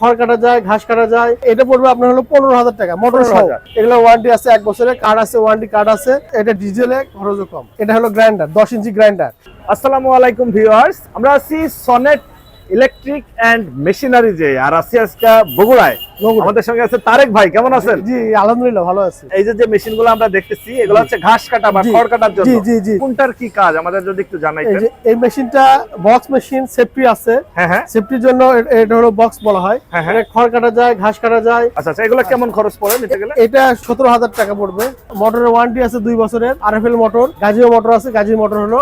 খড় কাটা যায় ঘাস কাটা যায় এটা পড়বে আপনার হলো পনেরো হাজার টাকা মোটর সহ। এগুলো ওয়ারেন্টি আছে এক বছরের কার্ড আছে ওয়ারেন্টি কার্ড আছে এটা ডিজেলে খরচও কম। এটা হলো গ্রাইন্ডার দশ ইঞ্চি গ্রাইন্ডার আসসালামু আলাইকুম ভিউয়ার্স আমরা আছি সনেট ইলেকট্রিক এন্ড মেশিনারি যে আর আছি আজকে বগুড়ায়। বগুড়া। আমাদের সঙ্গে আছে তারেক ভাই কেমন আছেন? জি আলহামদুলিল্লাহ ভালো আছে। এই যে যে মেশিনগুলো আমরা দেখতেছি এগুলো হচ্ছে ঘাস কাটা বা খড় কাটার জন্য। জি, জি, জি। কোনটার কি কাজ? আমাদের যদি একটু এই জানাইতেন এই মেশিনটা বক্স মেশিন সেফটি আছে। হ্যাঁ হ্যাঁ। সেফটির জন্য এটা হলো বক্স বলা হয়। হ্যাঁ, হ্যাঁ। এটা খড় কাটা যায় ঘাস কাটা যায়। আচ্ছা আচ্ছা এগুলো কেমন খরচ পড়ে নিতে গেলে? এটা সতেরো হাজার টাকা পড়বে। মোটরের ওয়ারেন্টি আছে দুই বছরের। আরএফএল মোটর গাজিও মোটর আছে। গাজি মোটর হলো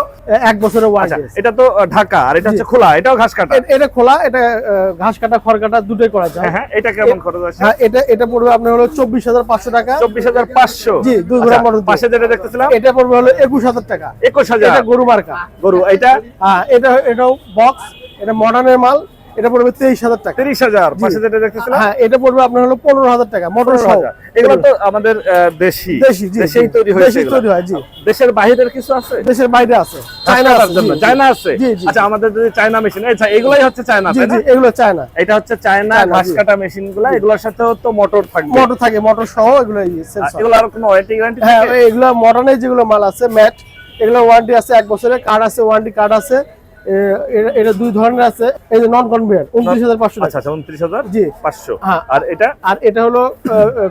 এক বছরের আচ্ছা ওয়ারেন্টি এটা তো ঢাকা আর এটা হচ্ছে খোলা এটাও ঘাস কাটা। এটা খোলা এটা ঘাস কাটা খড় কাটা দুটোই করা যায়। হ্যাঁ হ্যাঁ এটা কেমন খরচ আছে হ্যাঁ এটা এটা পড়বে আপনার হলো চব্বিশ হাজার পাঁচশো টাকা। চব্বিশ হাজার পাঁচশো? জি, দুই ঘোড়া মোটর পাশে যেটা দেখতেছিলাম? এটা পড়বে হলো একুশ হাজার টাকা। একুশ হাজার। এটা গরু মার্কা। গরু এটা হ্যাঁ এটা এটাও বক্স এটা মডার্নের মাল। এটা পড়বে তেইশ হাজার টাকা। তিরিশ হাজার পাশে যেটা দেখতেছিলাম? হ্যাঁ এটা পড়বে আপনার হলো পনেরো হাজার টাকা মোটর এগুলো তো আমাদের দেশি। দেশি দেশেই তৈরি দেশেই এগুলো। তৈরি হয় জি। দেশের বাইরের কিছু আছে? দেশের বাইরে আছে। চায়না আছে জন্য। চায়না। আচ্ছা আমাদের যদি চায়না মেশিন আচ্ছা এগুলাই হচ্ছে চায়না জি জি এগুলো চায়না। এটা হচ্ছে চায়না ঘাস কাটা মেশিনগুলা এগুলোর সাথেও তো মোটর থাকবে। মোটর থাকে মোটর সহ এগুলো এগুলো আর কোনো ওয়ারেন্টি গ্যারান্টি হ্যাঁ এগুলো মডার্নের যেগুলো মাল আছে ম্যাট এগুলো ওয়ারেন্টি আছে এক বছরের কার্ড আছে ওয়ারেন্টি কার্ড আছে। এটা- এটা দুই ধরনের আছে। এই যে নন কনভেয়ার উনত্রিশ হাজার পাঁচশো আচ্ছা আচ্ছা উনত্রিশ হাজার জি। পাঁচশো। হ্যাঁ। আর এটা? আর এটা হলো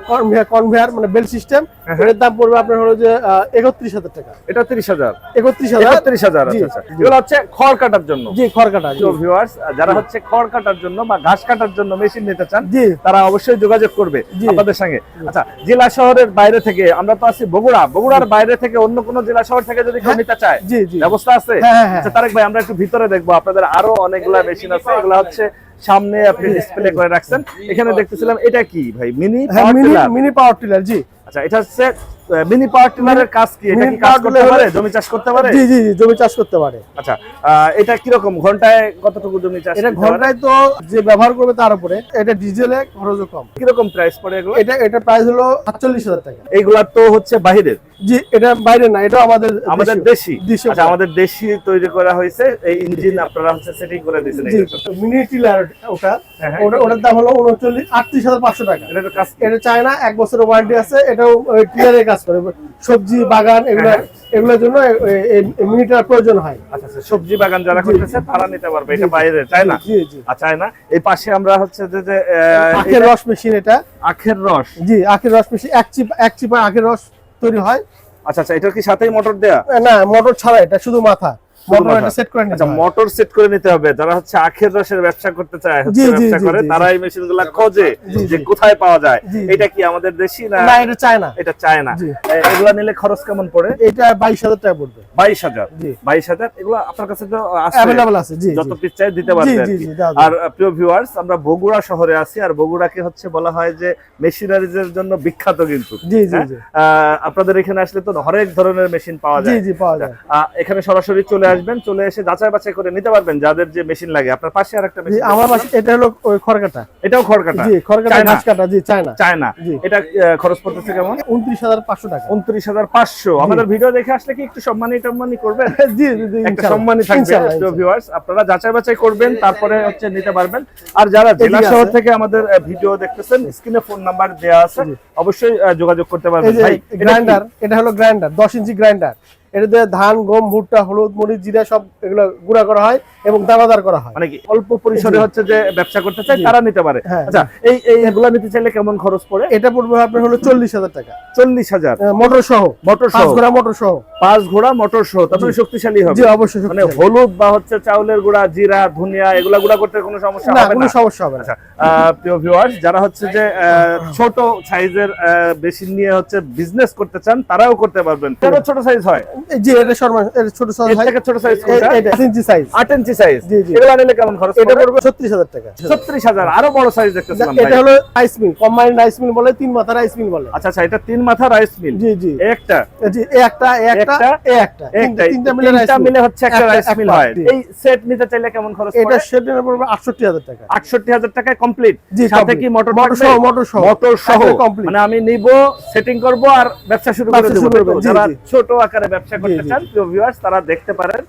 কনভেয়ার কনভেয়ার মানে বেল সিস্টেম হ্যাঁ। এটার দাম পড়বে আপনার হলো যে একত্রিশ হাজার টাকা। এটা তিরিশ হাজার। একত্রিশ হাজার? একত্রিশ হাজার আচ্ছা আচ্ছা। এগুলো হচ্ছে খড় কাটার জন্য। জি খড় কাটা তো ভিউয়ার্স যারা হচ্ছে খড় কাটার জন্য বা ঘাস কাটার জন্য মেশিন নিতে চান জি। তারা অবশ্যই যোগাযোগ করবে জি। আপনাদের সঙ্গে। আচ্ছা জেলা শহরের বাইরে থেকে আমরা তো আছি বগুড়া। বগুড়ার বাইরে থেকে অন্য কোনো জেলা শহর থেকে যদি কেউ হ্যাঁ। নিতে চায় জি জি। ব্যবস্থা আছে? হ্যাঁ, হ্যাঁ। আচ্ছা তারেক ভাই আমরা একটু ভিতরে দেখব আপনাদের আরও অনেকগুলা মেশিন আছে এগুলা হচ্ছে সামনে আপনি ডিসপ্লে করে রাখছেন। এখানে দেখতেছিলাম এটা কি ভাই? মিনি মিনি পাওয়ার টিলার জি। আচ্ছা এটা হচ্ছে মিনি পাওয়ার টিলারের কাজ কি? এটা কি কাজ করতে পারে? জমি চাষ করতে পারে? জি জি জমি চাষ করতে পারে। আচ্ছা এটা কীরকম? ঘন্টায় কতটুকু জমি চাষ এটা ঘন্টায় তো যে ব্যবহার করবে তার উপরে এটা ডিজেলে খরচও কম। কীরকম প্রাইস পড়ে এগুলো? এটা এটা প্রাইস হলো সাতচল্লিশ হাজার টাকা। এইগুলা তো হচ্ছে বাহিরের? জি এটা বাইরে না এটা আমাদের আমাদের দেশি? আচ্ছা আমাদের দেশি তৈরি করা হয়েছে এই ইঞ্জিন আপনারা হচ্ছে সেটিং করে দিয়েছেন মিনি টিলার ওটা হ্যাঁ, হ্যাঁ। ওটা ওটার দাম হলো উনচল্লিশ আটত্রিশ হাজার পাঁচশো টাকা। এটা কাজ এটা চায়না এক বছরের ওয়ারেন্টি আছে এটাও টিলারের কাজ করে সবজি বাগান এগুলো হ্যাঁ। এগুলোর জন্য মিনিটার প্রয়োজন হয়। আচ্ছা আচ্ছা সবজি বাগান যারা করতেছে তারা নিতে পারবে এটা বাইরে তাই না? জি জি। আর চায় না? এই পাশে আমরা হচ্ছে যে যে আখের রস মেশিন এটা। আখের রস। জি আখের রস মেশিন এক চিপ এক চিপা আখের রস তৈরি হয়। আচ্ছা আচ্ছা এটার কি সাথেই মোটর দেয়া? না মোটর ছাড়া এটা শুধু মাথা। মোটর সেট করে নিতে আচ্ছা। মোটর সেট করে নিতে হবে। যারা হচ্ছে আখের রসের ব্যবসা করতে চায় ব্যবসা করে তারা এই মেশিনগুলা খোঁজে যে কোথায় পাওয়া যায়। এটা কি আমাদের দেশি না না এটা চায়না এটা চায় না। এগুলা নিলে খরচ কেমন পড়ে? এটা বাইশ হাজার টাকা পড়বে। বাইশ হাজার। বাইশ হাজার এগুলো আপনার কাছে তো অ্যাভেলেবল আছে যত জি। পিস চাই দিতে আর প্রিয় ভিউয়ার্স আমরা বগুড়া শহরে আছি আর বগুড়াকে হচ্ছে বলা হয় যে মেশিনারিজ এর জন্য বিখ্যাত কিন্তু। হ্যাঁ? আপনাদের এখানে আসলে তো হরেক ধরনের মেশিন পাওয়া যায়। পাওয়া যায়। এখানে সরাসরি চলে আসবেন চলে এসে যাচাই বাছাই করে নিতে পারবেন যাদের যে মেশিন লাগে। আপনার পাশে আর একটা মেশিন আমার পাশে এটা হলো ওই খড়কাটা। এটাও খড়কাটা। জি খড়কাটা ঘাস কাটা জি চায়না। চায় না জি। এটা খরচ পড়তেছে কেমন? উনত্রিশ হাজার পাঁচশো টাকা। উনত্রিশ হাজার পাঁচশো। আমাদের ভিডিও দেখে আসলে কি একটু সম্মানী টম্মানি করবেন? জি জি একটা। সম্মানই থাকবে। তো। ভিউয়ার্স আপনারা যাচাই বাছাই করবেন তারপরে হচ্ছে নিতে পারবেন। আর যারা জেলা শহর থেকে আমাদের ভিডিও দেখতেছেন স্ক্রিনে ফোন নাম্বার দেওয়া আছে। অবশ্যই যোগাযোগ করতে পারবেন। ভাই গ্রাইন্ডার এটা হলো গ্রাইন্ডার দশ ইঞ্চি গ্রাইন্ডার এটা দিয়ে ধান গম ভুট্টা হলুদ মরিচ জিরা সব এগুলো গুঁড়া করা হয়। এবং দানাদার করা হয় মানে অল্প পরিসরে হচ্ছে যে ব্যবসা করতে চাই তারা নিতে পারে হ্যাঁ, আচ্ছা এই এই এগুলা নিতে চাইলে কেমন খরচ পড়ে এটা পড়বে আপনার হলো চল্লিশ হাজার টাকা চল্লিশ হাজার মোটর সহ মোটর সহ ঘোড়া মোটর সহ পাঁচ ঘোড়া মোটর সহ তারপরে শক্তিশালী হবে জি অবশ্যই মানে হলুদ বা হচ্ছে চাউলের গুঁড়া জিরা ধনিয়া এগুলা গুঁড়া করতে কোনো সমস্যা হবে না কোনো সমস্যা হবে না আচ্ছা প্রিয় ভিউয়ার্স যারা হচ্ছে যে ছোট সাইজের বেশি নিয়ে হচ্ছে বিজনেস করতে চান তারাও করতে পারবেন ছোট সাইজ হয় জি এটা এটা ছোট সাইজ হয় ছোট সাইজ এ- এটা আট ইঞ্চি সাইজ আট ইঞ্চি সাইজ জি, জি। এগুলো নিলে কেমন খরচ এটা পড়বে ছত্রিশ হাজার টাকা। ছত্রিশ হাজার আরও বড় সাইজ দেখতেছিলাম এটা হলো rice mill combined rice mill বলে তিন মাথা রাইস মিল বলে। আচ্ছা আচ্ছা এটা তিন মাথা রাইস মিল জি জি। একটা? জি একটা একটা একটা, এ একটা। একটা। তিনটা- তিনটা মিলে রাইস মিলে হচ্ছে একটা একটা- রাইস মিল হয়। এই সেট নিতে চাইলে কেমন খরচ এটা পড়ে শেডের পড়বে আটষট্টি হাজার টাকা। আটষট্টি হাজার টাকায় কমপ্লিট জি, সাথে কি মোটর মোটর সহ, মোটর সহ। মোটর সহ। মানে আমি নিব সেটিং করব আর ব্যবসা শুরু করে দেব যারা ছোট আকারে ব্যবসা করতে। চান প্রিয় ভিউয়ার্স তারা দেখতে পারেন।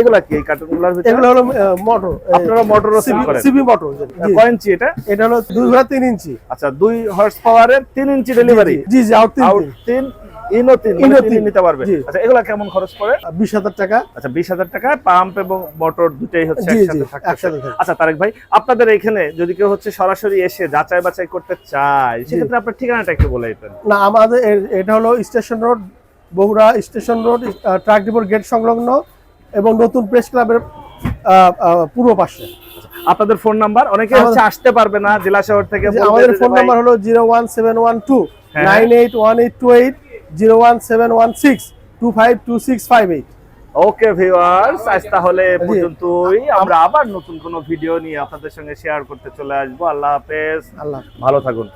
এগুলা কি এই কার্টুনগুলোর ভিতরে? এগুলো হলো মোটর আপনারা করেন? সিবি মোটর কয় ইঞ্চি এটা? এটা হলো ঘোড়া ইঞ্চি। আচ্ছা হর্স পাওয়ারের ইঞ্চি ডেলিভারি জি জি আউট তিন তিন। ইনো তিন ইনো ইনো তিন। নিতে পারবে। আচ্ছা এগুলা কেমন খরচ পড়ে? বিশ হাজার টাকা। আচ্ছা বিশ হাজার টাকা পাম্প এবং মোটর দুটাই হচ্ছে একসাথে জি, থাকতেছে। একসাথে থাকবে। আচ্ছা তারেক ভাই আপনাদের এখানে যদি কেউ হচ্ছে সরাসরি এসে যাচাই বাছাই করতে চায় সেক্ষেত্রে আপনার ঠিকানাটা একটু বলে দিতেন। না আমাদের এটা হলো station road Bogura station road truck ডিপোর gate সংলগ্ন এবং নতুন প্রেস ক্লাবের পূর্ব পাশে। আপনাদের ফোন নাম্বার অনেকে হচ্ছে আসতে পারবে না জেলা শহর থেকে আমাদের ফোন নাম্বার হলো zero one seven one two হ্যাঁ। Nine eight one eight two eight zero one seven one six two five two six five eight. Okay viewers আজ তাহলে পর্যন্তই। আমরা আবার নতুন কোনো ভিডিও নিয়ে আপনাদের সঙ্গে শেয়ার করতে চলে আসব। আল্লাহ হাফেজ। আল্লাহ ভালো থাকুন।